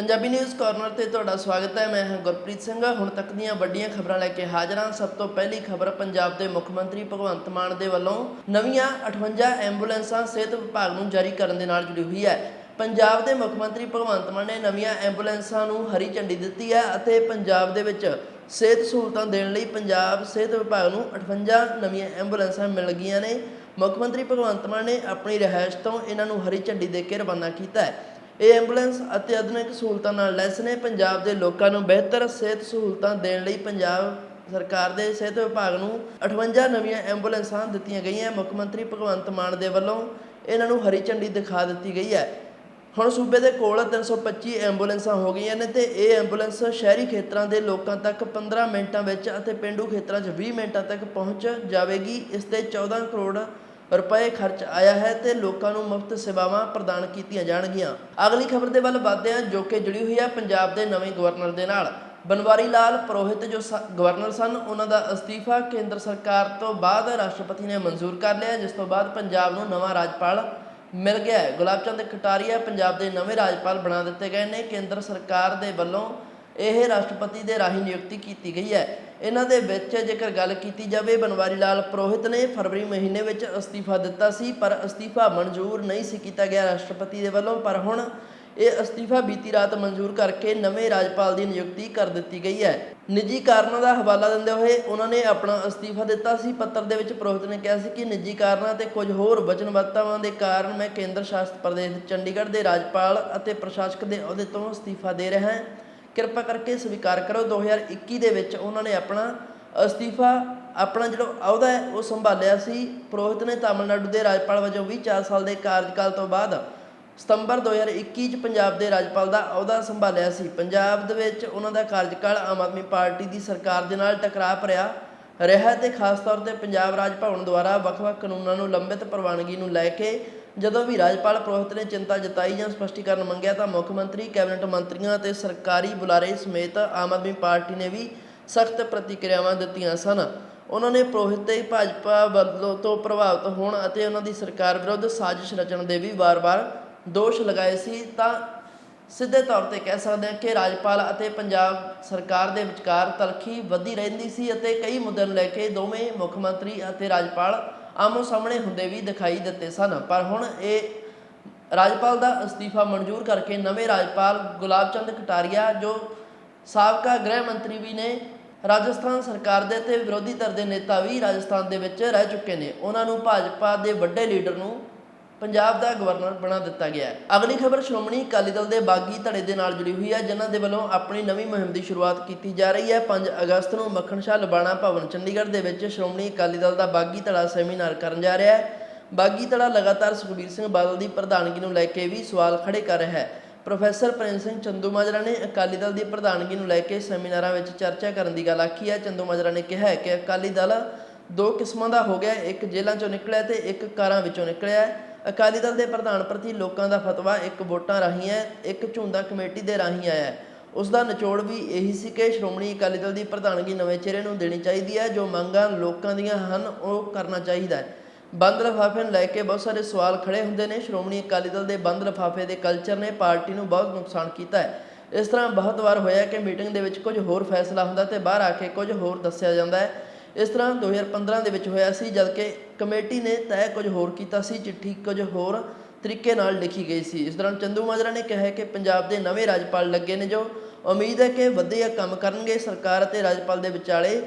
Punjabi news corner ਤੇ ਤੁਹਾਡਾ ਸਵਾਗਤ ਹੈ। ਮੈਂ ਹਾਂ ਗੁਰਪ੍ਰੀਤ ਸਿੰਘ। ਹੁਣ ਤੱਕ ਦੀਆਂ ਵੱਡੀਆਂ ਖਬਰਾਂ ਲੈ ਕੇ ਹਾਜ਼ਰ ਹਾਂ। ਸਭ ਤੋਂ ਪਹਿਲੀ ਖਬਰ ਪੰਜਾਬ ਦੇ ਮੁੱਖ ਮੰਤਰੀ ਭਗਵੰਤ ਮਾਨ ਦੇ ਵੱਲੋਂ ਨਵੀਆਂ 58 ਐਂਬੂਲੈਂਸਾਂ ਸਿਹਤ ਵਿਭਾਗ ਨੂੰ ਜਾਰੀ ਕਰਨ ਦੇ ਨਾਲ ਜੁੜੀ ਹੋਈ ਹੈ। ਪੰਜਾਬ ਦੇ ਮੁੱਖ ਮੰਤਰੀ ਭਗਵੰਤ ਮਾਨ ਨੇ ਨਵੀਆਂ ਐਂਬੂਲੈਂਸਾਂ ਨੂੰ ਹਰੀ ਝੰਡੀ ਦਿੱਤੀ ਹੈ ਅਤੇ ਪੰਜਾਬ ਦੇ ਵਿੱਚ ਸਿਹਤ ਸਹੂਲਤਾਂ ਦੇਣ ਲਈ ਪੰਜਾਬ ਸਿਹਤ ਵਿਭਾਗ ਨੂੰ 58 ਨਵੀਆਂ ਐਂਬੂਲੈਂਸਾਂ ਮਿਲ ਗਈਆਂ ਨੇ। ਮੁੱਖ ਮੰਤਰੀ ਭਗਵੰਤ ਮਾਨ ਨੇ ਆਪਣੀ ਰਿਹਾਇਸ਼ ਤੋਂ ਇਹਨਾਂ ਨੂੰ ਹਰੀ ਝੰਡੀ ਦੇ ਕੇ ਰਵਾਨਾ ਕੀਤਾ ਹੈ। ਇਹ ਐਂਬੂਲੈਂਸ ਅਤੇ ਆਧੁਨਿਕ ਸਹੂਲਤਾਂ ਨਾਲ ਲੈਸ ਨੇ। ਪੰਜਾਬ ਦੇ ਲੋਕਾਂ ਨੂੰ ਬਿਹਤਰ ਸਿਹਤ ਸਹੂਲਤਾਂ ਦੇਣ ਲਈ ਪੰਜਾਬ ਸਰਕਾਰ ਦੇ ਸਿਹਤ ਵਿਭਾਗ ਨੂੰ 58 ਨਵੀਆਂ ਐਂਬੂਲੈਂਸਾਂ ਦਿੱਤੀਆਂ ਗਈਆਂ। ਮੁੱਖ ਮੰਤਰੀ ਭਗਵੰਤ ਮਾਨ ਦੇ ਵੱਲੋਂ ਇਹਨਾਂ ਨੂੰ ਹਰੀ ਝੰਡੀ ਦਿਖਾ ਦਿੱਤੀ ਗਈ ਹੈ। ਹੁਣ ਸੂਬੇ ਦੇ ਕੋਲ 325 ਐਂਬੂਲੈਂਸਾਂ ਹੋ ਗਈਆਂ ਨੇ ਤੇ ਇਹ ਐਂਬੂਲੈਂਸ ਸ਼ਹਿਰੀ ਖੇਤਰਾਂ ਦੇ ਲੋਕਾਂ ਤੱਕ 15 ਮਿੰਟਾਂ ਵਿੱਚ ਅਤੇ ਪਿੰਡੂ ਖੇਤਰਾਂ 'ਚ 20 ਮਿੰਟਾਂ ਤੱਕ ਪਹੁੰਚ ਜਾਵੇਗੀ। ਇਸ ਤੇ 14 ਕਰੋੜ ਰੁਪਏ ਖਰਚ ਆਇਆ ਹੈ ਤੇ ਲੋਕਾਂ ਨੂੰ ਮੁਫਤ ਸੇਵਾਵਾਂ ਪ੍ਰਦਾਨ ਕੀਤੀਆਂ ਜਾਣਗੀਆਂ। ਅਗਲੀ ਖਬਰ ਦੇ ਵੱਲ ਵਧਦੇ ਹਾਂ, ਜੋ ਕਿ ਜੁੜੀ ਹੋਈ ਹੈ ਪੰਜਾਬ ਦੇ ਨਵੇਂ ਗਵਰਨਰ ਦੇ ਨਾਲ। ਬਨਵਾਰੀ ਲਾਲ ਪ੍ਰੋਹਿਤ ਜੋ ਗਵਰਨਰ ਸਨ, ਉਹਨਾਂ ਦਾ ਅਸਤੀਫਾ ਕੇਂਦਰ ਸਰਕਾਰ ਤੋਂ ਬਾਅਦ ਰਾਸ਼ਟਰਪਤੀ ਨੇ ਮਨਜ਼ੂਰ ਕਰ ਲਿਆ ਜਿਸ ਤੋਂ ਬਾਅਦ ਪੰਜਾਬ ਨੂੰ ਨਵਾਂ ਰਾਜਪਾਲ ਮਿਲ ਗਿਆ ਹੈ। ਗੁਲਾਬ ਚੰਦ ਕਟਾਰੀਆ ਪੰਜਾਬ ਦੇ ਨਵੇਂ ਰਾਜਪਾਲ ਬਣਾ ਦਿੱਤੇ ਗਏ ਨੇ। ਕੇਂਦਰ ਸਰਕਾਰ ਦੇ ਵੱਲੋਂ ਇਹ ਰਾਸ਼ਟਰਪਤੀ ਦੇ ਰਾਹੀਂ ਨਿਯੁਕਤੀ ਕੀਤੀ ਗਈ ਹੈ। ਇਹਨਾਂ ਦੇ ਵਿੱਚ ਜੇਕਰ ਗੱਲ ਕੀਤੀ ਜਾਵੇ, ਬਨਵਾਰੀ ਲਾਲ ਪ੍ਰੋਹਿਤ ਨੇ ਫਰਵਰੀ ਮਹੀਨੇ ਵਿੱਚ ਅਸਤੀਫਾ ਦਿੱਤਾ ਸੀ, ਪਰ ਅਸਤੀਫਾ ਮਨਜ਼ੂਰ ਨਹੀਂ ਸੀ ਕੀਤਾ ਗਿਆ ਰਾਸ਼ਟਰਪਤੀ ਦੇ ਵੱਲੋਂ। ਪਰ ਹੁਣ ਇਹ ਅਸਤੀਫਾ ਬੀਤੀ ਰਾਤ ਮਨਜ਼ੂਰ ਕਰਕੇ ਨਵੇਂ ਰਾਜਪਾਲ ਦੀ ਨਿਯੁਕਤੀ ਕਰ ਦਿੱਤੀ ਗਈ ਹੈ। ਨਿੱਜੀ ਕਾਰਨਾਂ ਦਾ ਹਵਾਲਾ ਦਿੰਦੇ ਹੋਏ ਉਹਨਾਂ ਨੇ ਆਪਣਾ ਅਸਤੀਫਾ ਦਿੱਤਾ ਸੀ। ਪੱਤਰ ਦੇ ਵਿੱਚ ਪ੍ਰੋਹਿਤ ਨੇ ਕਿਹਾ ਸੀ ਕਿ ਨਿੱਜੀ ਕਾਰਨਾਂ ਤੇ ਕੁਝ ਹੋਰ ਵਚਨਬੱਧਤਾਵਾਂ ਦੇ ਕਾਰਨ ਮੈਂ ਕੇਂਦਰ ਸ਼ਾਸਿਤ ਪ੍ਰਦੇਸ਼ ਚੰਡੀਗੜ੍ਹ ਦੇ ਰਾਜਪਾਲ ਅਤੇ ਪ੍ਰਸ਼ਾਸਕ ਦੇ ਅਹੁਦੇ ਤੋਂ ਅਸਤੀਫਾ ਦੇ ਰਿਹਾ ਹਾਂ। ਕਿਰਪਾ ਕਰਕੇ ਸਵੀਕਾਰ ਕਰੋ। 2021 ਦੇ ਵਿੱਚ ਉਹਨਾਂ ਨੇ ਆਪਣਾ ਅਸਤੀਫਾ, ਆਪਣਾ ਜਿਹੜਾ ਅਹੁਦਾ ਹੈ, ਉਹ ਸੰਭਾਲਿਆ ਸੀ। ਪ੍ਰੋਹਿਤ ਨੇ ਤਾਮਿਲਨਾਡੂ ਦੇ ਰਾਜਪਾਲ ਵਜੋਂ ਵੀ 4 ਸਾਲ ਦੇ ਕਾਰਜਕਾਲ ਤੋਂ ਬਾਅਦ ਸਤੰਬਰ 2021 ਚ ਪੰਜਾਬ ਦੇ ਰਾਜਪਾਲ ਦਾ ਅਹੁਦਾ ਸੰਭਾਲਿਆ ਸੀ। ਪੰਜਾਬ ਦੇ ਵਿੱਚ ਉਹਨਾਂ ਦਾ ਕਾਰਜਕਾਲ ਆਮ ਆਦਮੀ ਪਾਰਟੀ ਦੀ ਸਰਕਾਰ ਦੇ ਨਾਲ ਟਕਰਾਅ ਭਰਿਆ ਰਿਹਾ ਤੇ ਖਾਸ ਤੌਰ ਤੇ ਪੰਜਾਬ ਰਾਜ ਭਵਨ ਦੁਆਰਾ ਵੱਖ-ਵੱਖ ਕਾਨੂੰਨਾਂ ਨੂੰ ਲੰਬਿਤ ਪ੍ਰਵਾਨਗੀ ਨੂੰ ਲੈ ਕੇ ਜਦੋਂ ਵੀ ਰਾਜਪਾਲ ਪ੍ਰੋਹਿਤ ਨੇ ਚਿੰਤਾ ਜਤਾਈ ਜਾਂ ਸਪਸ਼ਟੀਕਰਨ ਮੰਗਿਆ ਤਾਂ ਮੁੱਖ ਮੰਤਰੀ, ਕੈਬਨਿਟ ਮੰਤਰੀਆਂ ਅਤੇ ਸਰਕਾਰੀ ਬੁਲਾਰੇ ਸਮੇਤ ਆਮ ਆਦਮੀ ਪਾਰਟੀ ਨੇ ਵੀ ਸਖਤ ਪ੍ਰਤੀਕਿਰਿਆਵਾਂ ਦਿੱਤੀਆਂ ਸਨ। ਉਹਨਾਂ ਨੇ ਪ੍ਰੋਹਿਤ ਤੇ ਭਾਜਪਾ ਵੱਲੋਂ ਤੋਂ ਪ੍ਰਭਾਵਿਤ ਹੋਣ ਅਤੇ ਉਹਨਾਂ ਦੀ ਸਰਕਾਰ ਵਿਰੁੱਧ ਸਾਜ਼ਿਸ਼ ਰਚਣ ਦੇ ਵੀ ਵਾਰ-ਵਾਰ ਦੋਸ਼ ਲਗਾਏ ਸੀ ਤਾਂ ਸਿੱਧੇ ਤੌਰ ਤੇ ਕਹਿ ਸਕਦੇ ਹਾਂ ਕਿ ਰਾਜਪਾਲ ਅਤੇ ਪੰਜਾਬ ਸਰਕਾਰ ਦੇ ਵਿਚਕਾਰ ਤਲਖੀ ਵਧੀ ਰਹਿੰਦੀ ਸੀ ਅਤੇ ਕਈ ਮੁੱਦਿਆਂ ਨੂੰ ਲੈ ਕੇ ਦੋਵੇਂ ਮੁੱਖ ਮੰਤਰੀ ਅਤੇ ਰਾਜਪਾਲ ਆਮੋ ਸਾਹਮਣੇ ਹੁੰਦੇ ਵੀ ਦਿਖਾਈ ਦਿੱਤੇ ਸਨ। ਪਰ ਹੁਣ ਇਹ ਰਾਜਪਾਲ ਦਾ ਅਸਤੀਫਾ ਮਨਜ਼ੂਰ ਕਰਕੇ ਨਵੇਂ ਰਾਜਪਾਲ ਗੁਲਾਬ ਚੰਦ ਕਟਾਰੀਆ, ਜੋ ਸਾਬਕਾ ਗ੍ਰਹਿ ਮੰਤਰੀ ਵੀ ਨੇ, ਰਾਜਸਥਾਨ ਸਰਕਾਰ ਦੇ ਤੇ ਵਿਰੋਧੀ ਧਿਰ ਦੇ ਨੇਤਾ ਵੀ ਰਾਜਸਥਾਨ ਦੇ ਵਿੱਚ ਰਹਿ ਚੁੱਕੇ ਨੇ। ਉਹਨਾਂ ਨੂੰ ਭਾਜਪਾ ਦੇ ਵੱਡੇ ਲੀਡਰ ਨੂੰ ਪੰਜਾਬ ਦਾ ਗਵਰਨਰ ਬਣਾ ਦਿੱਤਾ ਗਿਆ ਹੈ। ਅਗਲੀ ਖਬਰ, ਸ਼੍ਰੋਮਣੀ ਅਕਾਲੀ ਦਲ ਦੇ ਬਾਗੀ ਧੜੇ ਦੇ ਨਾਲ ਜੁੜੀ ਹੋਈ ਹੈ, ਜਿਨ੍ਹਾਂ ਦੇ ਵੱਲੋਂ ਆਪਣੀ ਨਵੀਂ ਮੁਹਿੰਮ ਦੀ ਸ਼ੁਰੂਆਤ ਕੀਤੀ ਜਾ ਰਹੀ ਹੈ। 5 ਅਗਸਤ ਨੂੰ ਮੱਖਣ ਸ਼ਾਹ ਲਬਾਣਾ ਭਵਨ, ਚੰਡੀਗੜ੍ਹ ਦੇ ਵਿੱਚ ਸ਼੍ਰੋਮਣੀ ਅਕਾਲੀ ਦਲ ਦਾ ਬਾਗੀ ਧੜਾ ਸੈਮੀਨਾਰ ਕਰਨ ਜਾ ਰਿਹਾ ਹੈ। ਬਾਗੀ ਧੜਾ ਲਗਾਤਾਰ ਸੁਖਬੀਰ ਸਿੰਘ ਬਾਦਲ ਦੀ ਪ੍ਰਧਾਨਗੀ ਨੂੰ ਲੈ ਕੇ ਵੀ ਸਵਾਲ ਖੜੇ ਕਰ ਰਿਹਾ ਹੈ। ਪ੍ਰੋਫੈਸਰ ਪ੍ਰੇਮ ਸਿੰਘ ਚੰਦੂਮਾਜਰਾ ਨੇ ਅਕਾਲੀ ਦਲ ਦੀ ਪ੍ਰਧਾਨਗੀ ਨੂੰ ਲੈ ਕੇ ਸੈਮੀਨਾਰਾਂ ਵਿੱਚ ਚਰਚਾ ਕਰਨ ਦੀ ਗੱਲ ਆਖੀ ਹੈ। ਚੰਦੂਮਾਜਰਾ ਨੇ ਕਿਹਾ ਕਿ ਅਕਾਲੀ ਦਲ ਦੋ ਕਿਸਮਾਂ ਦਾ ਹੋ ਗਿਆ ਇੱਕ ਜੇਲ੍ਹਾਂ ਚੋਂ ਨਿਕਲਿਆ ਤੇ ਇੱਕ ਕਾਰਾਂ ਵਿੱਚੋਂ ਨਿਕਲਿਆ ਹੈ। ਅਕਾਲੀ ਦਲ ਦੇ ਪ੍ਰਧਾਨ ਪ੍ਰਤੀ ਲੋਕਾਂ ਦਾ ਫਤਵਾ ਇੱਕ ਵੋਟਾਂ ਰਾਹੀਂ ਹੈ, ਇੱਕ ਝੁੰਦਾ ਕਮੇਟੀ ਦੇ ਰਾਹੀਂ ਆਇਆ ਉਸ ਦਾ ਨਿਚੋੜ ਵੀ ਇਹੀ ਸੀ ਕਿ ਸ਼੍ਰੋਮਣੀ ਅਕਾਲੀ ਦਲ ਦੀ ਪ੍ਰਧਾਨਗੀ ਨਵੇਂ ਚਿਹਰੇ ਨੂੰ ਦੇਣੀ ਚਾਹੀਦੀ ਹੈ। ਜੋ ਮੰਗਾਂ ਲੋਕਾਂ ਦੀਆਂ ਹਨ, ਉਹ ਕਰਨਾ ਚਾਹੀਦਾ ਹੈ। ਬੰਦ ਲਿਫਾਫੇ ਨੂੰ ਲੈ ਕੇ ਬਹੁਤ ਸਾਰੇ ਸਵਾਲ ਖੜੇ ਹੁੰਦੇ ਨੇ। ਸ਼੍ਰੋਮਣੀ ਅਕਾਲੀ ਦਲ ਦੇ ਬੰਦ ਲਿਫਾਫੇ ਦੇ ਕਲਚਰ ਨੇ ਪਾਰਟੀ ਨੂੰ ਬਹੁਤ ਨੁਕਸਾਨ ਕੀਤਾ ਹੈ। ਇਸ ਤਰ੍ਹਾਂ ਬਹੁਤ ਵਾਰ ਹੋਇਆ ਕਿ ਮੀਟਿੰਗ ਦੇ ਵਿੱਚ ਕੁਝ ਹੋਰ ਫੈਸਲਾ ਹੁੰਦਾ ਤੇ ਬਾਹਰ ਆ ਕੇ ਕੁਝ ਹੋਰ ਦੱਸਿਆ ਜਾਂਦਾ ਹੈ। ਇਸ ਤਰ੍ਹਾਂ 2015 ਦੇ ਵਿੱਚ ਹੋਇਆ ਸੀ ਜਦ ਕਿ ਕਮੇਟੀ ਨੇ ਤੈਅ ਕੁਝ ਹੋਰ ਕੀਤਾ ਸੀ ਚਿੱਠੀ ਕੁਝ ਹੋਰ ਤਰੀਕੇ ਨਾਲ ਲਿਖੀ ਗਈ ਸੀ ਇਸ ਦੌਰਾਨ ਚੰਦੂ ਮਾਜਰਾ ਨੇ ਕਿਹਾ ਹੈ ਕਿ ਪੰਜਾਬ ਦੇ ਨਵੇਂ ਰਾਜਪਾਲ ਲੱਗੇ ਨੇ ਜੋ ਉਮੀਦ ਹੈ ਕਿ ਵਧੀਆ ਕੰਮ ਕਰਨਗੇ ਸਰਕਾਰ ਅਤੇ ਰਾਜਪਾਲ ਦੇ ਵਿਚਾਲੇ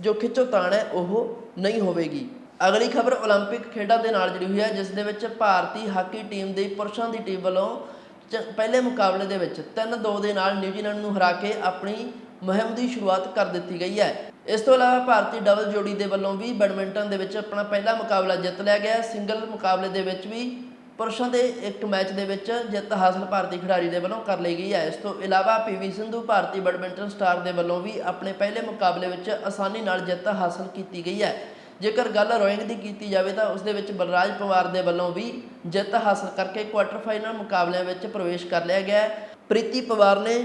ਜੋ ਖਿੱਚੋਤਾਣ ਹੈ ਉਹ ਨਹੀਂ ਹੋਵੇਗੀ ਅਗਲੀ ਖਬਰ 올림픽 ਖੇਡਾਂ ਦੇ ਨਾਲ ਜੁੜੀ ਹੋਈ ਹੈ ਜਿਸ ਦੇ ਵਿੱਚ ਭਾਰਤੀ ਹਾਕੀ ਟੀਮ ਦੀ ਪੁਰਸ਼ਾਂ ਦੀ ਟੀਮ ਵੱਲੋਂ ਚ- ਪਹਿਲੇ ਮੁਕਾਬਲੇ ਦੇ ਵਿੱਚ 3-2 ਦੇ ਨਾਲ ਨਿਊਜ਼ੀਲੈਂਡ ਨੂੰ ਹਰਾ ਕੇ ਆਪਣੀ ਮੁਹਿੰਮ ਦੀ ਸ਼ੁਰੂਆਤ ਕਰ ਦਿੱਤੀ ਗਈ ਹੈ। ਇਸ ਤੋਂ ਇਲਾਵਾ ਭਾਰਤੀ ਡਬਲ ਜੋੜੀ ਦੇ ਵੱਲੋਂ ਵੀ ਬੈਡਮਿੰਟਨ ਦੇ ਵਿੱਚ ਆਪਣਾ ਪਹਿਲਾ ਮੁਕਾਬਲਾ ਜਿੱਤ ਲਿਆ ਗਿਆ। ਸਿੰਗਲ ਮੁਕਾਬਲੇ ਦੇ ਵਿੱਚ ਵੀ ਪੁਰਸ਼ਾਂ ਦੇ ਇੱਕ ਮੈਚ ਦੇ ਵਿੱਚ ਜਿੱਤ ਹਾਸਲ ਭਾਰਤੀ ਖਿਡਾਰੀ ਦੇ ਵੱਲੋਂ ਕਰ ਲਈ ਗਈ ਹੈ। ਇਸ ਤੋਂ ਇਲਾਵਾ ਪੀਵੀ ਸਿੰਧੂ ਭਾਰਤੀ ਬੈਡਮਿੰਟਨ ਸਟਾਰ ਦੇ ਵੱਲੋਂ ਵੀ ਆਪਣੇ ਪਹਿਲੇ ਮੁਕਾਬਲੇ ਵਿੱਚ ਆਸਾਨੀ ਨਾਲ ਜਿੱਤ ਹਾਸਲ ਕੀਤੀ ਗਈ ਹੈ। ਜੇਕਰ ਗੱਲ ਰੋਇੰਗ ਦੀ ਕੀਤੀ ਜਾਵੇ ਤਾਂ ਉਸ ਦੇ ਵਿੱਚ ਬਲਰਾਜ ਪਵਾਰ ਦੇ ਵੱਲੋਂ ਵੀ ਜਿੱਤ ਹਾਸਲ ਕਰਕੇ ਕੁਆਟਰ ਫਾਈਨਲ ਮੁਕਾਬਲਿਆਂ ਵਿੱਚ ਪ੍ਰਵੇਸ਼ ਕਰ ਲਿਆ ਗਿਆ ਪ੍ਰੀਤੀ ਪਵਾਰ ਨੇ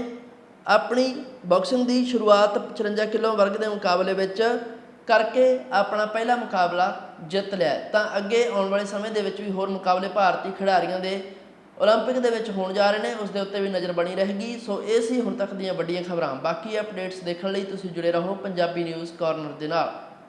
ਆਪਣੀ ਬਾਕਸਿੰਗ ਦੀ ਸ਼ੁਰੂਆਤ 54 ਕਿਲੋ ਵਰਗ ਦੇ ਮੁਕਾਬਲੇ ਵਿੱਚ ਕਰਕੇ ਆਪਣਾ ਪਹਿਲਾ ਮੁਕਾਬਲਾ ਜਿੱਤ ਲਿਆ ਹੈ। ਤਾਂ ਅੱਗੇ ਆਉਣ ਵਾਲੇ ਸਮੇਂ ਦੇ ਵਿੱਚ ਵੀ ਹੋਰ ਮੁਕਾਬਲੇ ਭਾਰਤੀ ਖਿਡਾਰੀਆਂ ਦੇ 올림픽 ਦੇ ਵਿੱਚ ਹੋਣ ਜਾ ਰਹੇ ਨੇ ਉਸ ਦੇ ਉੱਤੇ ਵੀ ਨਜ਼ਰ ਬਣੀ ਰਹੇਗੀ ਸੋ ਇਹ ਸੀ ਹੁਣ ਤੱਕ ਦੀਆਂ ਵੱਡੀਆਂ ਖਬਰਾਂ ਬਾਕੀ ਅਪਡੇਟਸ ਦੇਖਣ ਲਈ ਤੁਸੀਂ ਜੁੜੇ ਰਹੋ ਪੰਜਾਬੀ ਨਿਊਜ਼ ਕਾਰਨਰ ਦੇ ਨਾਲ